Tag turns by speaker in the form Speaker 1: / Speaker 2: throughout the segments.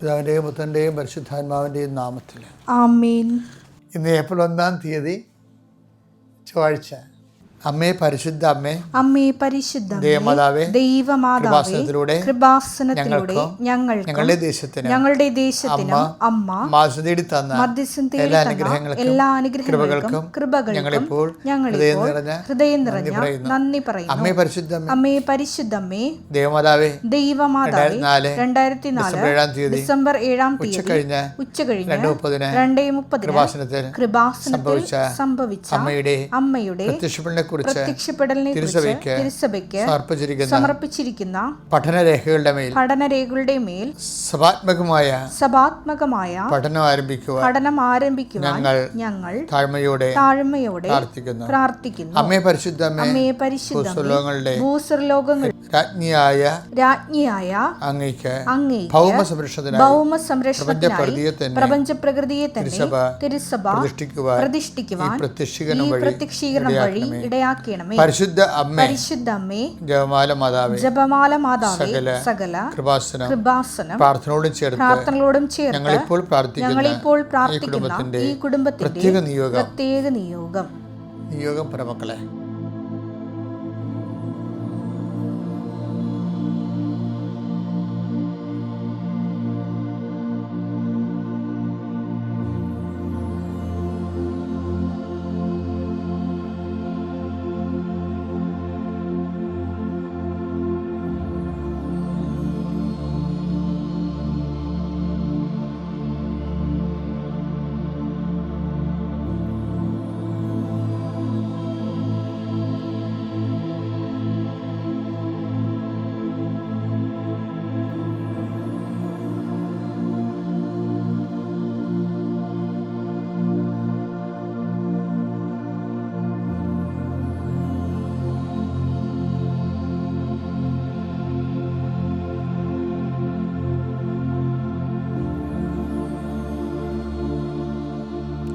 Speaker 1: പിതാവിന്റെയും പുത്രന്റെയും പരിശുദ്ധാത്മാവിന്റെയും നാമത്തിൽ.
Speaker 2: ആമീൻ.
Speaker 1: ഇന്ന് ഏപ്രിൽ ഒന്നാം തീയതി ചൊവ്വാഴ്ച. അമ്മേ പരിശുദ്ധ അമ്മേ
Speaker 2: അമ്മേ പരിശുദ്ധ
Speaker 1: ദേവമാതാവേ
Speaker 2: ദൈവമാതാവേ
Speaker 1: കൃപാസനത്തിലൂടെ
Speaker 2: ഞങ്ങൾ
Speaker 1: ഞങ്ങളുടെ ദേശത്തിന്
Speaker 2: ഞങ്ങളുടെ ദേശത്തിന് അമ്മ
Speaker 1: മാസം തന്ന
Speaker 2: മധ്യസ്ഥം
Speaker 1: എല്ലാ അനുഗ്രഹങ്ങൾക്കും
Speaker 2: എല്ലാ അനുഗ്രഹങ്ങൾക്കും
Speaker 1: കൃപകൾക്കും ഞങ്ങളിപ്പോൾ ഹൃദയം നിറഞ്ഞ
Speaker 2: ഹൃദയം നിറഞ്ഞ നന്ദി പറയുന്നു.
Speaker 1: അമ്മേ പരിശുദ്ധ അമ്മേ.
Speaker 2: അമ്മേ പരിശുദ്ധമ്മേ
Speaker 1: ദേവമാതാവേ
Speaker 2: ദൈവമാതാവേ രണ്ടായിരത്തി നാല്
Speaker 1: ഡിസംബർ ഏഴാം തീയതി
Speaker 2: ഡിസംബർ ഏഴാം തീയതി
Speaker 1: കഴിഞ്ഞ്
Speaker 2: ഉച്ച കഴിഞ്ഞ്
Speaker 1: രണ്ട് മുപ്പതിന്
Speaker 2: രണ്ടേ മുപ്പതിന്
Speaker 1: കൃപാസനത്തിൽ
Speaker 2: കൃപാസനത്തിൽ
Speaker 1: സംഭവിച്ച അമ്മയുടെ
Speaker 2: അമ്മയുടെ
Speaker 1: കുറിച്ച് തിരുസഭയ്ക്ക് സമർപ്പിച്ചിരിക്കുന്ന പഠനരേഖകളുടെ മേൽ
Speaker 2: പഠനരേഖകളുടെ മേൽ
Speaker 1: സഭാത്മകമായ
Speaker 2: സഭാത്മകമായ
Speaker 1: പഠനം ആരംഭിക്കുക
Speaker 2: പഠനം ആരംഭിക്കുക
Speaker 1: ഞങ്ങൾ
Speaker 2: ഞങ്ങൾ
Speaker 1: താഴ്മയോടെ
Speaker 2: താഴ്മയോടെ
Speaker 1: പ്രാർത്ഥിക്കുന്നു.
Speaker 2: പ്രാർത്ഥിക്കുന്നു.
Speaker 1: അമ്മയെ പരിശുദ്ധ അമ്മയെ
Speaker 2: പരിശുദ്ധങ്ങളുടെ പരിശുദ്ധ ഭൂസ്വർലോകങ്ങൾ
Speaker 1: രാജ്ഞിയായ
Speaker 2: രാജ്ഞിയായ
Speaker 1: അങ്ങയ്ക്ക്
Speaker 2: അങ്ങേക്ക്
Speaker 1: ഭൗമ സംരക്ഷണത്തിനായി
Speaker 2: ഭൗമ സംരക്ഷണത്തിനായി പ്രപഞ്ച പ്രകൃതിയെ തന്നെ
Speaker 1: തിരുസഭ പ്രതിഷ്ഠിക്കുവാൻ
Speaker 2: പ്രതിഷ്ഠിക്കുവാൻ
Speaker 1: പ്രത്യക്ഷീകരണം വഴി
Speaker 2: വഴി ഇടയാക്കണമേ
Speaker 1: പരിശുദ്ധ അമ്മേ
Speaker 2: പരിശുദ്ധ അമ്മേ
Speaker 1: ജപമാല മാതാവേ
Speaker 2: ജപമാല മാതാവേ
Speaker 1: സകല കൃപാസനം
Speaker 2: കൃപാസനം
Speaker 1: പ്രാർത്ഥനയോടും ചേർത്ത്
Speaker 2: പ്രാർത്ഥനകളോടും ചേർത്ത്
Speaker 1: ഞങ്ങളിപ്പോൾ പ്രാർത്ഥിക്കുന്ന
Speaker 2: ഞങ്ങളിപ്പോൾ
Speaker 1: ഈ
Speaker 2: പ്രാർത്ഥിക്കുന്ന ഈ കുടുംബത്തിന്റെ
Speaker 1: പ്രത്യേക നിയോഗം.
Speaker 2: പ്രത്യേക നിയോഗം.
Speaker 1: നിയോഗം പരമക്കളെ.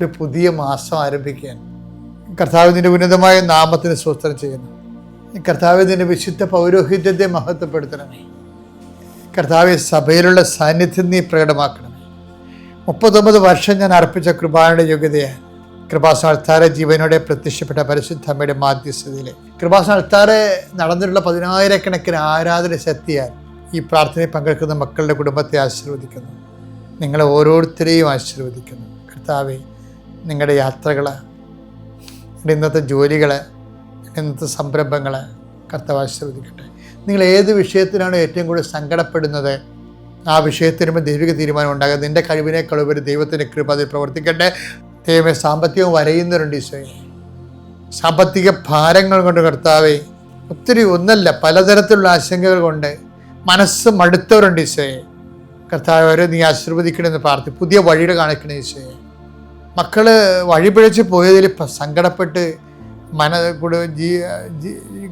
Speaker 1: ഒരു പുതിയ മാസം ആരംഭിക്കാൻ കർത്താവിന്റെ ഉന്നതമായ നാമത്തിന് സ്വസ്ത്രം ചെയ്യുന്നു. കർത്താവിന്റെ വിശുദ്ധ പൗരോഹിത്യത്തെ മഹത്വപ്പെടുത്തണമേ. കർത്താവ് സഭയിലുള്ള സാന്നിധ്യം നീ പ്രകടമാക്കണം മുപ്പത്തൊമ്പത് വർഷം ഞാൻ അർപ്പിച്ച കൃപാനയുടെ യോഗ്യതയാണ് കൃപാസനത്താറെ ജീവനോടെ പ്രത്യക്ഷപ്പെട്ട പരിശുദ്ധമ്മയുടെ മാധ്യസ്ഥതയിലെ കൃപാസനത്താറെ നടന്നിട്ടുള്ള പതിനായിരക്കണക്കിന് ആരാധന ശക്തിയാൽ ഈ പ്രാർത്ഥനയിൽ പങ്കെടുക്കുന്ന മക്കളുടെ കുടുംബത്തെ ആശീർവദിക്കുന്നു. നിങ്ങളെ ഓരോരുത്തരെയും ആശീർവദിക്കുന്നു. കർത്താവെ നിങ്ങളുടെ യാത്രകൾ നിങ്ങളുടെ ഇന്നത്തെ ജോലികൾ ഇന്നത്തെ സംരംഭങ്ങൾ കർത്താവ് ആശീർവദിക്കട്ടെ. നിങ്ങൾ ഏത് വിഷയത്തിനാണ് ഏറ്റവും കൂടുതൽ സങ്കടപ്പെടുന്നത് ആ വിഷയത്തിനുമ്പോൾ ദൈവിക തീരുമാനം ഉണ്ടാകും നിന്റെ കഴിവിനേക്കാൾ ഉപരി ദൈവത്തിന്റെ കൃപ അതിൽ പ്രവർത്തിക്കട്ടെ. ദൈവമേ സാമ്പത്തികവും വരയുന്നവരുണ്ട് ഈശോയെ. സാമ്പത്തിക ഭാരങ്ങൾ കൊണ്ട് കർത്താവെ ഒത്തിരി ഒന്നല്ല പലതരത്തിലുള്ള ആശങ്കകൾ കൊണ്ട് മനസ്സ് മടുത്തവരുണ്ട് ഈശോയെ. കർത്താവ് നീ ആശീർവദിക്കണമെന്ന് പ്രാർത്ഥി പുതിയ വഴികൾ കാണിക്കണേ ഈശോയെ. മക്കൾ വഴിപിഴച്ച് പോയതിൽ സങ്കടപ്പെട്ട് മന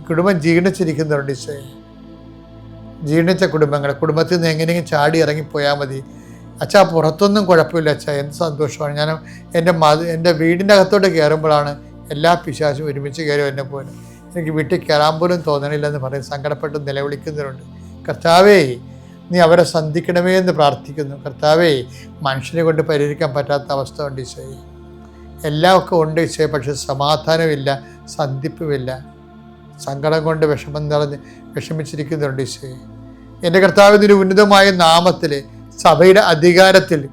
Speaker 1: കുടുംബം ജീർണിച്ചിരിക്കുന്നുണ്ട് ഈശോയെ ജീർണിച്ച കുടുംബങ്ങൾ. കുടുംബത്തിൽ നിന്ന് എങ്ങനെയെങ്കിലും ചാടി ഇറങ്ങിപ്പോയാൽ മതി. അച്ഛാ പുറത്തൊന്നും കുഴപ്പമില്ല അച്ഛാ. എന്ത് സന്തോഷമാണ്. ഞാൻ എന്റെ മത എന്റെ വീടിന്റെ അകത്തോട്ട് കയറുമ്പോഴാണ് എല്ലാ പിശാശും ഒരുമിച്ച് കയറും എന്നെ പോലെ. എനിക്ക് വീട്ടിൽ കയറാൻ പോലും തോന്നണില്ലെന്ന് പറയും. സങ്കടപ്പെട്ട് നിലവിളിക്കുന്നവരുണ്ട് കർത്താവേ നീ അവരെ സന്ധിക്കണമേ എന്ന് പ്രാർത്ഥിക്കുന്നു. കർത്താവേ മനുഷ്യനെ കൊണ്ട് പരിഹരിക്കാൻ പറ്റാത്ത അവസ്ഥ ഉണ്ട് ഈശോയെ. എല്ലാം ഒക്കെ ഉണ്ട് ഈശോയെ പക്ഷെ സമാധാനമില്ല സന്ധിപ്പുമില്ല. സങ്കടം കൊണ്ട് വിഷമം നിറഞ്ഞ് വിഷമിച്ചിരിക്കുന്നുണ്ട് ഈശോയെ. എന്റെ കർത്താവിന്റെ ഉന്നതമായ നാമത്തിൽ സഭയുടെ അധികാരത്തിൽ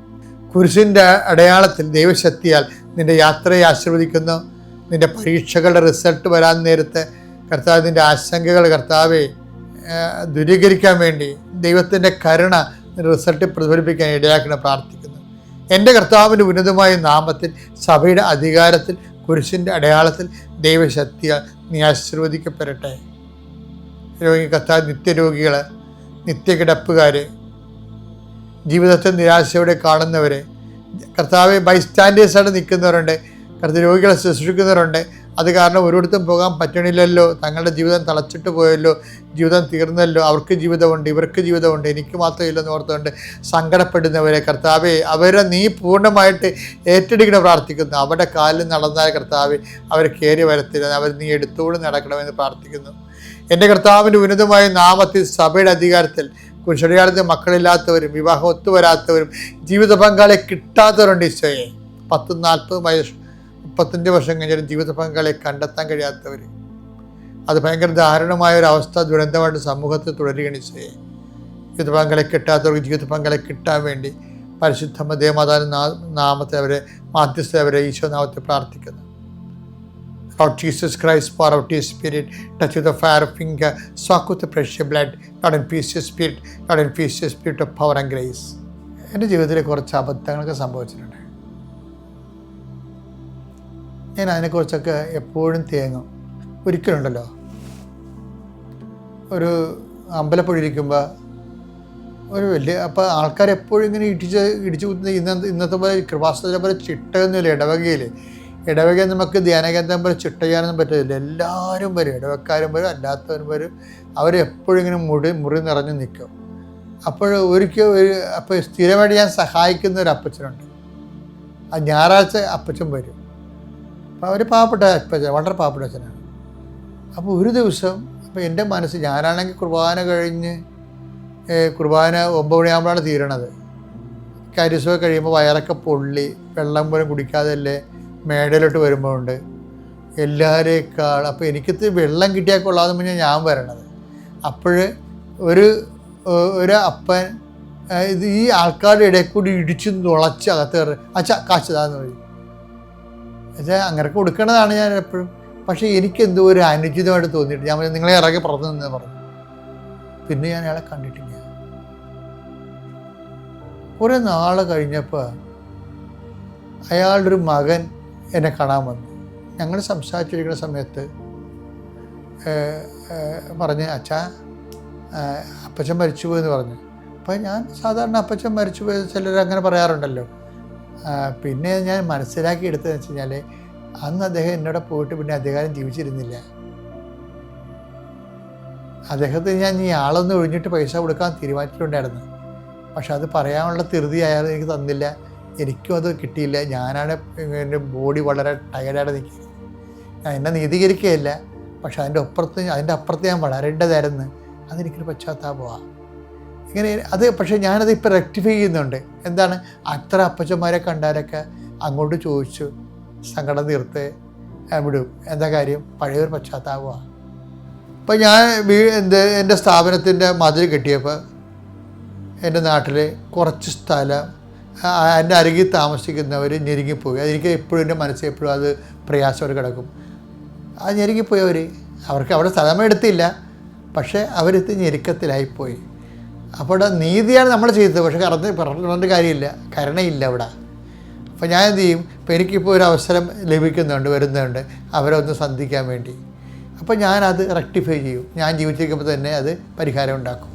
Speaker 1: കുരിശിന്റെ അടയാളത്തിൽ ദൈവശക്തിയാൽ നിന്റെ യാത്രയെ ആശീർവദിക്കുന്നു. നിന്റെ പരീക്ഷകളുടെ റിസൾട്ട് വരാൻ നേരത്തെ കർത്താവിന്റെ ആശങ്കകൾ കർത്താവെ ദൂരീകരിക്കാൻ വേണ്ടി ദൈവത്തിന്റെ കരുണ റിസൾട്ട് പ്രതിഫലിപ്പിക്കാൻ ഇടയാക്കണം പ്രാർത്ഥിക്കുന്നു. എന്റെ കർത്താവിന്റെ ഉന്നതമായ നാമത്തിൽ സഭയുടെ അധികാരത്തിൽ കുരിശിന്റെ അടയാളത്തിൽ ദൈവശക്തിയാൽ നീ ആശീർവദിക്കപ്പെടട്ടെ. രോഗി കർത്താവ് നിത്യരോഗികൾ നിത്യകിടപ്പുകാർ ജീവിതത്തെ നിരാശയോടെ കാണുന്നവർ കർത്താവ് ബൈസ്റ്റാൻഡേഴ്സായിട്ട് നിൽക്കുന്നവരുണ്ട് കർത്താവ് രോഗികളെ ശുശ്രൂഷിക്കുന്നവരുണ്ട് അത് കാരണം ഒരിടത്തും പോകാൻ പറ്റണില്ലല്ലോ. തങ്ങളുടെ ജീവിതം തളച്ചിട്ട് പോയല്ലോ. ജീവിതം തീർന്നല്ലോ. അവർക്ക് ജീവിതമുണ്ട് ഇവർക്ക് ജീവിതമുണ്ട് എനിക്ക് മാത്രം ഇല്ലെന്ന് ഓർത്തുകൊണ്ട് സങ്കടപ്പെടുന്നവരെ കർത്താവെ അവരെ നീ പൂർണമായിട്ട് ഏറ്റെടുക്കണ പ്രാർത്ഥിക്കുന്നു. അവരുടെ കാലിൽ നടന്നാൽ കർത്താവ് അവർ കയറി വരത്തില്ല. അവർ നീ എടുത്തുകൊണ്ട് നടക്കണമെന്ന് പ്രാർത്ഥിക്കുന്നു. എന്റെ കർത്താവിന്റെ ഉന്നതമായ നാമത്തിൽ സഭയുടെ അധികാരത്തിൽ കുരിശടിയാളത്തിൽ മക്കളില്ലാത്തവരും വിവാഹം ഒത്തുവരാത്തവരും ജീവിത പങ്കാളിയെ കിട്ടാത്തവരുണ്ട് ഈശോയെ. പത്തും നാൽപ്പതും വയസ്സ് മുപ്പത്തഞ്ച് വർഷം കഴിഞ്ഞാലും ജീവിത പങ്കാളിയെ കണ്ടെത്താൻ കഴിയാത്തവർ അത് ഭയങ്കര ദാരുണമായ ഒരു അവസ്ഥ ദുരന്തമായിട്ട് സമൂഹത്തിൽ തുടരുകയാണ് ജീവിത പങ്കാളിയെ കിട്ടാത്തവർക്ക് ജീവിത പങ്കാളിയെ കിട്ടാൻ വേണ്ടി പരിശുദ്ധ ദേവമാതാവിന്റെ നാമത്തെ അവരെ മാധ്യസ്ഥ അവരെ ഈശോ നാമത്തെ പ്രാർത്ഥിക്കുന്നു. Lord Jesus Christ pour out you spirit touch with fire fire സ്വാക്കുത്ത് soak with the precious blood, Lord infuse your spirit, Lord infuse your spirit of power and. എന്റെ ജീവിതത്തിൽ കുറച്ച് അബദ്ധങ്ങളൊക്കെ സംഭവിച്ചിട്ടുണ്ട്. ഞാൻ അതിനെക്കുറിച്ചൊക്കെ എപ്പോഴും തേങ്ങും ഒരിക്കലുണ്ടല്ലോ. ഒരു അമ്പലപ്പുഴയിരിക്കുമ്പോൾ ഒരു വലിയ അപ്പോൾ ആൾക്കാർ എപ്പോഴും ഇങ്ങനെ ഇടിച്ച് ഇടിച്ചു കുത്തുന്ന ഇന്നത്തെ ഇന്നത്തെ പോലെ കൃപാസ്ഥല പോലെ ചിട്ടയൊന്നുമില്ല ഇടവകയിൽ ഇടവക നമുക്ക് ധ്യാനകേന്ദ്രം പോലെ ചിട്ട ചെയ്യാനൊന്നും പറ്റത്തില്ല. എല്ലാവരും വരും ഇടവക്കാരും വരും അല്ലാത്തവരും വരും. അവരെപ്പോഴും ഇങ്ങനെ മുടി മുറി നിറഞ്ഞു നിൽക്കും. അപ്പോൾ ഒരിക്കൽ ഒരു അപ്പോൾ സ്ഥിരമായിട്ട് ഞാൻ സഹായിക്കുന്ന ഒരു അപ്പച്ചനുണ്ട്. ആ ഞായറാഴ്ച അപ്പച്ചൻ വരും. അവർ പാവപ്പെട്ട അച്ഛൻ വളരെ പാവപ്പെട്ട അച്ഛനാണ് അപ്പോൾ ഒരു ദിവസം അപ്പോൾ എന്റെ മനസ്സ് ഞാനാണെങ്കിൽ കുർബാന കഴിഞ്ഞ് കുർബാന ഒമ്പത് മണിയാകുമ്പോഴാണ് തീരണത്. കരിസോ കഴിയുമ്പോൾ വയറൊക്കെ പൊള്ളി വെള്ളം പോലും കുടിക്കാതല്ലേ മേടയിലോട്ട് വരുമ്പോഴുണ്ട്. എല്ലാവരേക്കാൾ അപ്പോൾ എനിക്കത് വെള്ളം കിട്ടിയാൽ കൊള്ളാതെ മുന്നേ ഞാൻ വരണത്. അപ്പോൾ ഒരു ഒരു അപ്പൻ ഇത് ഈ ആൾക്കാരുടെ ഇടയിൽ കൂടി ഇടിച്ചു നുളച്ച് അകത്ത് കയറി അച്ഛ കാച്ചതാന്ന് പറയും. എന്നുവെച്ചാൽ അങ്ങനെ കൊടുക്കണതാണ് ഞാൻ എപ്പോഴും. പക്ഷേ എനിക്ക് എന്തോ ഒരു അനുചിതമായിട്ട് തോന്നിയിട്ട് ഞാൻ നിങ്ങളെ ഇറങ്ങി പുറത്തു നിന്ന് പറഞ്ഞു. പിന്നെ ഞാൻ അയാളെ കണ്ടിട്ടില്ല. കുറേ നാൾ കഴിഞ്ഞപ്പോൾ അയാളുടെ ഒരു മകൻ എന്നെ കാണാൻ വന്നു. ഞങ്ങൾ സംസാരിച്ചിരിക്കുന്ന സമയത്ത് പറഞ്ഞ് അച്ഛാ അപ്പച്ചൻ മരിച്ചു എന്ന് പറഞ്ഞു. അപ്പം ഞാൻ സാധാരണ അപ്പച്ചൻ മരിച്ചുപോയി ചിലർ അങ്ങനെ പറയാറുണ്ടല്ലോ. പിന്നെ ഞാൻ മനസ്സിലാക്കി എടുത്തതെന്ന് വെച്ച് കഴിഞ്ഞാൽ അന്ന് അദ്ദേഹം എന്നോട് പോയിട്ട് പിന്നെ അധികാരം ജീവിച്ചിരുന്നില്ല. അദ്ദേഹത്തിന് ഞാൻ ഈ ആളൊന്ന് ഒഴിഞ്ഞിട്ട് പൈസ കൊടുക്കാൻ തീരുമാനിച്ചിട്ടുണ്ടായിരുന്നു. പക്ഷെ അത് പറയാനുള്ള ധൃതി അയാൾ എനിക്ക് തന്നില്ല. എനിക്കും അത് കിട്ടിയില്ല. ഞാനാണ് എന്റെ ബോഡി വളരെ ടയർഡായിട്ട് നിൽക്കുന്നത്. ഞാൻ എന്നെ നീതീകരിക്കുകയില്ല. പക്ഷെ അതിന്റെ അപ്പുറത്ത് അതിന്റെ അപ്പുറത്ത് ഞാൻ വളരേണ്ടതായിരുന്നു. അതെനിക്കൊരു പശ്ചാത്താപമാണ് ഇങ്ങനെ അത് പക്ഷേ ഞാനത് ഇപ്പോൾ റെക്ടിഫൈ ചെയ്യുന്നുണ്ട്. എന്താണ്? അത്ര അപ്പച്ചന്മാരെ കണ്ടാലൊക്കെ അങ്ങോട്ട് ചോദിച്ചു സങ്കടം തീർത്ത് വിടും എന്താ കാര്യം? പഴയൊരു പശ്ചാത്താപമാണ് ഇപ്പം ഞാൻ എന്ത് എന്റെ സ്ഥാപനത്തിന്റെ മതിൽ കെട്ടിയപ്പോൾ എന്റെ നാട്ടിൽ കുറച്ച് സ്ഥലം എന്റെ അരികിൽ താമസിക്കുന്നവർ ഞെരുങ്ങിപ്പോയി. അതെനിക്ക് എപ്പോഴും എന്റെ മനസ്സിൽ എപ്പോഴും അത് പ്രയാസമായിട്ട് കിടക്കും. ആ ഞെരുങ്ങിപ്പോയവർ അവർക്ക് അവിടെ സ്ഥലം എടുത്തില്ല. പക്ഷേ അവരെത്തി ഞെരുക്കത്തിലായിപ്പോയി. അപ്പോൾ നീതിയാണ് നമ്മൾ ചെയ്തത്. പക്ഷെ കറന്ന് പറഞ്ഞിട്ട് കാര്യമില്ല. കരുണയില്ല അവിടെ. അപ്പോൾ ഞാൻ എന്ത് ചെയ്യും? ഇപ്പോൾ എനിക്കിപ്പോൾ ഒരു അവസരം ലഭിക്കുന്നുണ്ട് വരുന്നുണ്ട്. അവരെ ഒന്ന് സന്ധിക്കാൻ വേണ്ടി. അപ്പോൾ ഞാനത് റെക്ടിഫൈ ചെയ്യും. ഞാൻ ജീവിച്ചിരിക്കുമ്പോൾ തന്നെ അത് പരിഹാരം ഉണ്ടാക്കും.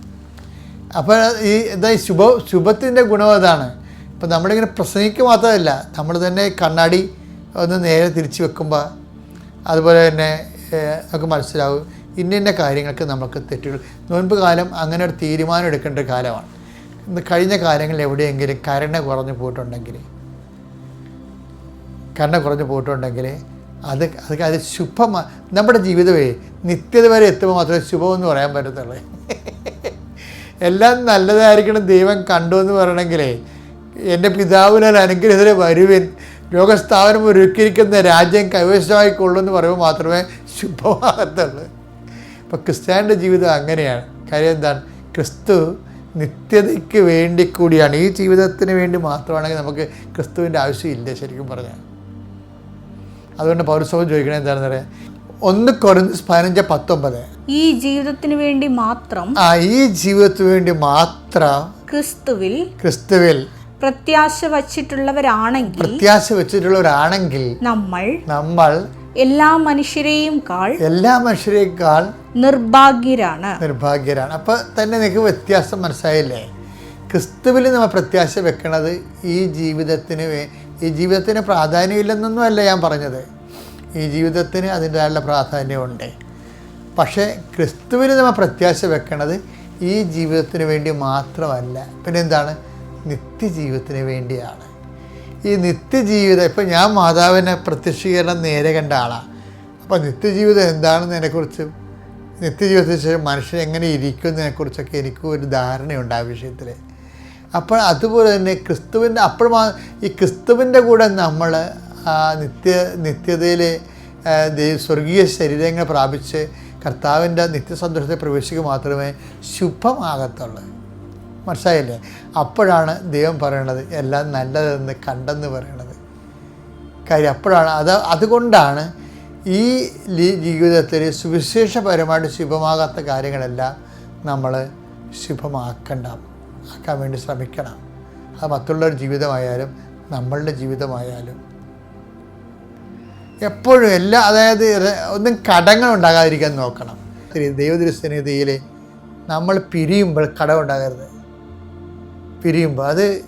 Speaker 1: അപ്പോൾ ഈ എന്താ ഈ ശുഭ ശുഭത്തിന്റെ ഗുണം അതാണ്. ഇപ്പം നമ്മളിങ്ങനെ പ്രസംഗിക്കുക മാത്രമല്ല നമ്മൾ തന്നെ കണ്ണാടി ഒന്ന് നേരെ തിരിച്ച് വെക്കുമ്പോൾ അതുപോലെ തന്നെ നമുക്ക് മനസ്സിലാവും. ഇന്ന കാര്യങ്ങൾക്ക് നമുക്ക് തെറ്റുകൾ നോൻപ് കാലം അങ്ങനെ ഒരു തീരുമാനം എടുക്കേണ്ട ഒരു കാലമാണ്. ഇന്ന് കഴിഞ്ഞ കാലങ്ങളിൽ എവിടെയെങ്കിലും കരണ കുറഞ്ഞു പോയിട്ടുണ്ടെങ്കിൽ കരണ കുറഞ്ഞു പോയിട്ടുണ്ടെങ്കിൽ അത് അത് അത് ശുഭമാണ് നമ്മുടെ ജീവിതമേ നിത്യത വരെ എത്തുമ്പോൾ മാത്രമേ ശുഭമെന്ന് പറയാൻ പറ്റത്തുള്ളൂ. എല്ലാം നല്ലതായിരിക്കണം ദൈവം കണ്ടു എന്ന് പറയണമെങ്കിലേ എന്റെ പിതാവിനാൽ അനുഗ്രഹത്തിലെ വരുവിൻ. ലോകസ്ഥാപനം ഒരുക്കിയിരിക്കുന്ന രാജ്യം കൈവശമായിക്കൊള്ളൂ എന്ന് പറയുമ്പോൾ മാത്രമേ ശുഭമാകത്തുള്ളൂ. അപ്പോൾ ക്രിസ്ത്യാനിന്റെ ജീവിതം അങ്ങനെയാണ്. കാര്യം എന്താണ്? ക്രിസ്തു നിത്യതയ്ക്ക് വേണ്ടി കൂടിയാണ്. ഈ ജീവിതത്തിന് വേണ്ടി മാത്രമാണെങ്കിൽ നമുക്ക് ക്രിസ്തുവിന്റെ ആവശ്യമില്ല ശരിക്കും പറഞ്ഞാൽ. അതുകൊണ്ട് പൗരസഭ ചോദിക്കണേ എന്താണെന്ന് പറയാം ഒന്ന് കുറഞ്ഞ് പതിനഞ്ച് പത്തൊമ്പത്.
Speaker 2: ഈ ജീവിതത്തിന് വേണ്ടി മാത്രം
Speaker 1: ആ ഈ ജീവിതത്തിന് വേണ്ടി മാത്രം
Speaker 2: ക്രിസ്തുവിൽ
Speaker 1: ക്രിസ്തുവിൽ
Speaker 2: പ്രത്യാശ വച്ചിട്ടുള്ളവരാണെങ്കിൽ
Speaker 1: പ്രത്യാശ വെച്ചിട്ടുള്ളവരാണെങ്കിൽ
Speaker 2: നമ്മൾ
Speaker 1: നമ്മൾ
Speaker 2: എല്ലാ മനുഷ്യരെയും കാൾ
Speaker 1: എല്ലാ മനുഷ്യരെക്കാൾ
Speaker 2: നിർഭാഗ്യരാണ്.
Speaker 1: നിർഭാഗ്യരാണ്. അപ്പൊ തന്നെ നിങ്ങൾക്ക് വ്യത്യാസം മനസ്സിലായില്ലേ? ക്രിസ്തുവിൽ നമ്മൾ പ്രത്യാശ വെക്കണത് ഈ ജീവിതത്തിന് ഈ ജീവിതത്തിന് പ്രാധാന്യമില്ലെന്നൊന്നുമല്ല ഞാൻ പറഞ്ഞത്. ഈ ജീവിതത്തിന് അതിന്റെതായുള്ള പ്രാധാന്യമുണ്ട്. പക്ഷേ ക്രിസ്തുവിൽ നമ്മൾ പ്രത്യാശ വെക്കണത് ഈ ജീവിതത്തിന് വേണ്ടി മാത്രമല്ല. പിന്നെ എന്താണ് നിത്യജീവിതത്തിന് വേണ്ടിയാണ്. ഈ നിത്യജീവിതം ഇപ്പം ഞാൻ മാതാവിനെ പ്രത്യക്ഷീകരണം നേരെ കണ്ട ആളാണ് അപ്പോൾ നിത്യജീവിതം എന്താണെന്ന് അതിനെക്കുറിച്ച് നിത്യജീവിതത്തിന് ശേഷം മനുഷ്യൻ എങ്ങനെ ഇരിക്കുന്നതിനെക്കുറിച്ചൊക്കെ എനിക്കും ഒരു ധാരണയുണ്ട് ആ വിഷയത്തിൽ അപ്പോൾ അതുപോലെ തന്നെ ക്രിസ്തുവിന്റെ അപ്പോൾ മാ- ഈ ക്രിസ്തുവിന്റെ കൂടെ നമ്മൾ ആ നിത്യ നിത്യതയിൽ സ്വർഗീയ ശരീരങ്ങൾ പ്രാപിച്ച് കർത്താവിന്റെ നിത്യസന്തോഷത്തെ പ്രവേശിക്കുക മാത്രമേ ശുഭമാകത്തുള്ളൂ. മനസ്സിലായില്ലേ? അപ്പോഴാണ് ദൈവം പറയണത് എല്ലാം നല്ലതെന്ന് കണ്ടെന്ന് പറയണത്. കാര്യം അപ്പോഴാണ് അത് അതുകൊണ്ടാണ് ഈ ജീവിതത്തിൽ സുവിശേഷപരമായിട്ട് ശുഭമാകാത്ത കാര്യങ്ങളെല്ലാം നമ്മൾ ശുഭമാക്കണ്ട ആക്കാൻ വേണ്ടി ശ്രമിക്കണം. അത് മറ്റുള്ളവരുടെ ജീവിതമായാലും നമ്മളുടെ ജീവിതമായാലും. എപ്പോഴും എല്ലാ അതായത് ഒന്നും കടങ്ങൾ ഉണ്ടാകാതിരിക്കാൻ നോക്കണം. ദൈവദൃശ്യനിധിയിൽ നമ്മൾ പിരിയുമ്പോൾ കടമുണ്ടാകരുത് പിരിയുമ്പോൾ അത്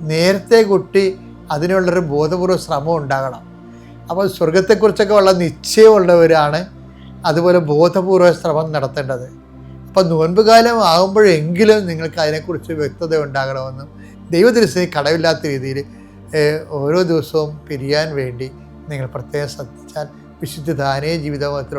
Speaker 1: നേരത്തെ കുട്ടി അതിനുള്ളൊരു ബോധപൂർവ ശ്രമം ഉണ്ടാകണം. അപ്പോൾ സ്വർഗത്തെക്കുറിച്ചൊക്കെ ഉള്ള നിശ്ചയമുള്ളവരാണ് അതുപോലെ ബോധപൂർവ ശ്രമം നടത്തേണ്ടത്. അപ്പോൾ നോൻപ് കാലം ആകുമ്പോഴെങ്കിലും നിങ്ങൾക്ക് അതിനെക്കുറിച്ച് വ്യക്തത ഉണ്ടാകണമെന്നും ദൈവദൃശ്യം കടവില്ലാത്ത രീതിയിൽ ഓരോ ദിവസവും പിരിയാൻ വേണ്ടി നിങ്ങൾ പ്രത്യേകം ശ്രദ്ധിച്ചാൽ വിശുദ്ധ ദാനീയ ജീവിതത്തിൽ